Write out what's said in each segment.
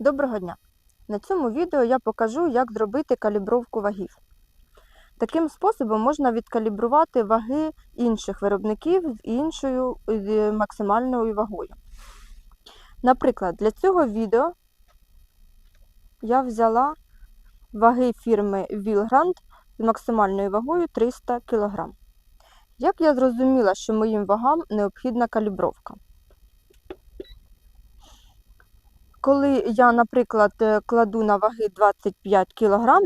Доброго дня! На цьому відео я покажу, як зробити калібровку вагів. Таким способом можна відкалібрувати ваги інших виробників з іншою максимальною вагою. Наприклад, для цього відео я взяла ваги фірми Wilgrand з максимальною вагою 300 кг. Як я зрозуміла, що моїм вагам необхідна калібровка? Коли я, наприклад, е, кладу на ваги 25 кг,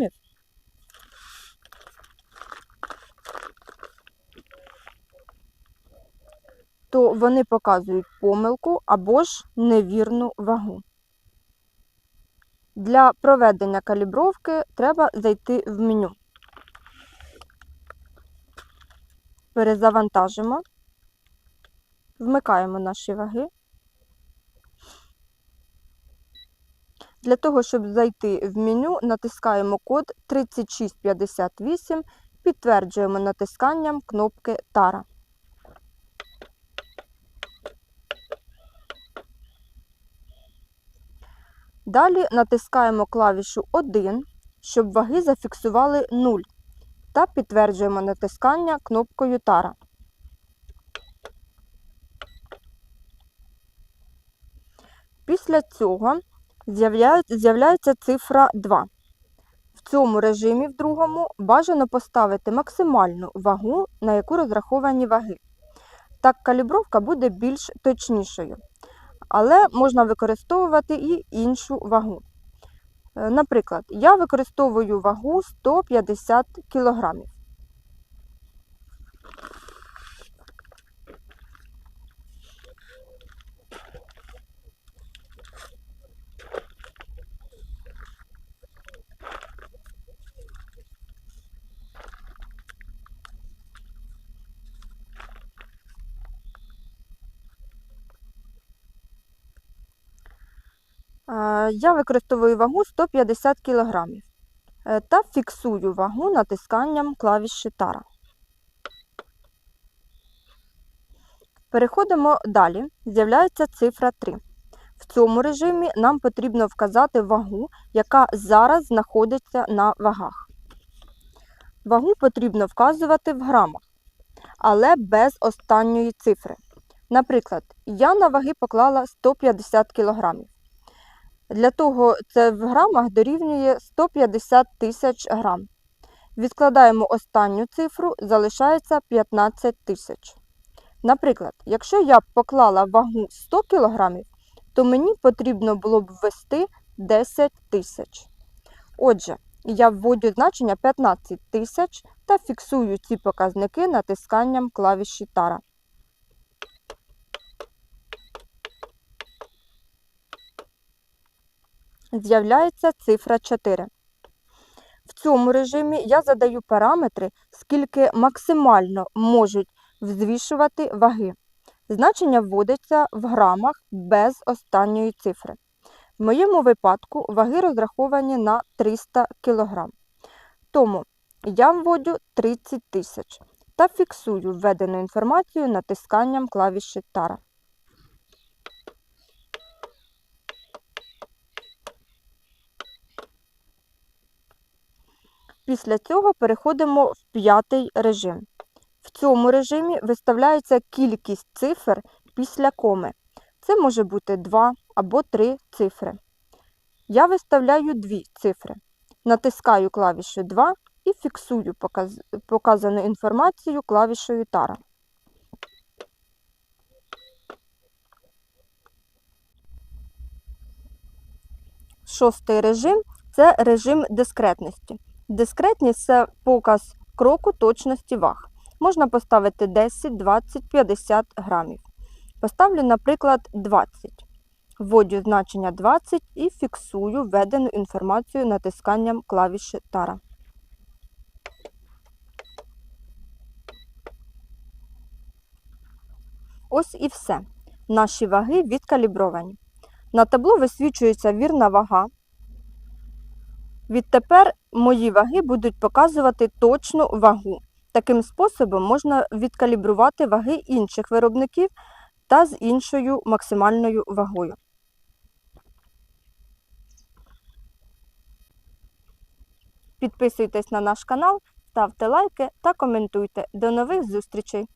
то вони показують помилку або ж невірну вагу. Для проведення калібровки треба зайти в меню. Перезавантажимо, вмикаємо наші ваги. Для того, щоб зайти в меню, натискаємо код 3658, підтверджуємо натисканням кнопки Тара. Далі натискаємо клавішу 1, щоб ваги зафіксували 0 та підтверджуємо натискання кнопкою Тара. Після цього з'являється цифра 2. В цьому режимі, в другому, бажано поставити максимальну вагу, на яку розраховані ваги. Так калібровка буде більш точнішою. Але можна використовувати і іншу вагу. Е, Наприклад, я використовую вагу 150 кг. Я використовую вагу 150 кг е, та фіксую вагу натисканням клавіші Тара. Переходимо далі. З'являється цифра 3. В цьому режимі нам потрібно вказати вагу, яка зараз знаходиться на вагах. Вагу потрібно вказувати в грамах, але без останньої цифри. Наприклад, я на ваги поклала 150 кг. Для того це в грамах дорівнює 150 тисяч грам. Відкладаємо останню цифру, залишається 15 тисяч. Наприклад, якщо я б поклала вагу 100 кг, то мені потрібно було б ввести 10 тисяч. Отже, я вводю значення 15 тисяч та фіксую ці показники натисканням клавіші Тара. З'являється цифра 4. В цьому режимі я задаю параметри, скільки максимально можуть взвішувати ваги. Значення вводиться в грамах без останньої цифри. В моєму випадку ваги розраховані на 300 кг. Тому я вводю 30 тисяч та фіксую введену інформацію натисканням клавіші Тара. Після цього переходимо в п'ятий режим. В цьому режимі виставляється кількість цифр після коми. Це може бути 2 або 3 цифри. Я виставляю дві цифри. Натискаю клавішу 2 і фіксую показ... показану інформацію клавішою Тара. Шостий режим це режим дискретності. Дискретність це показ кроку точності ваг. Можна поставити 10, 20, 50 грамів. Поставлю, наприклад, 20. Вводю значення 20 і фіксую введену інформацію натисканням клавіші Тара. Ось і все. Наші ваги відкалібровані. На табло висвічується вірна вага. Відтепер мої ваги будуть показувати точну вагу. Таким способом можна відкалібрувати ваги інших виробників та з іншою максимальною вагою. Підписуйтесь на наш канал, ставте лайки та коментуйте. До нових зустрічей!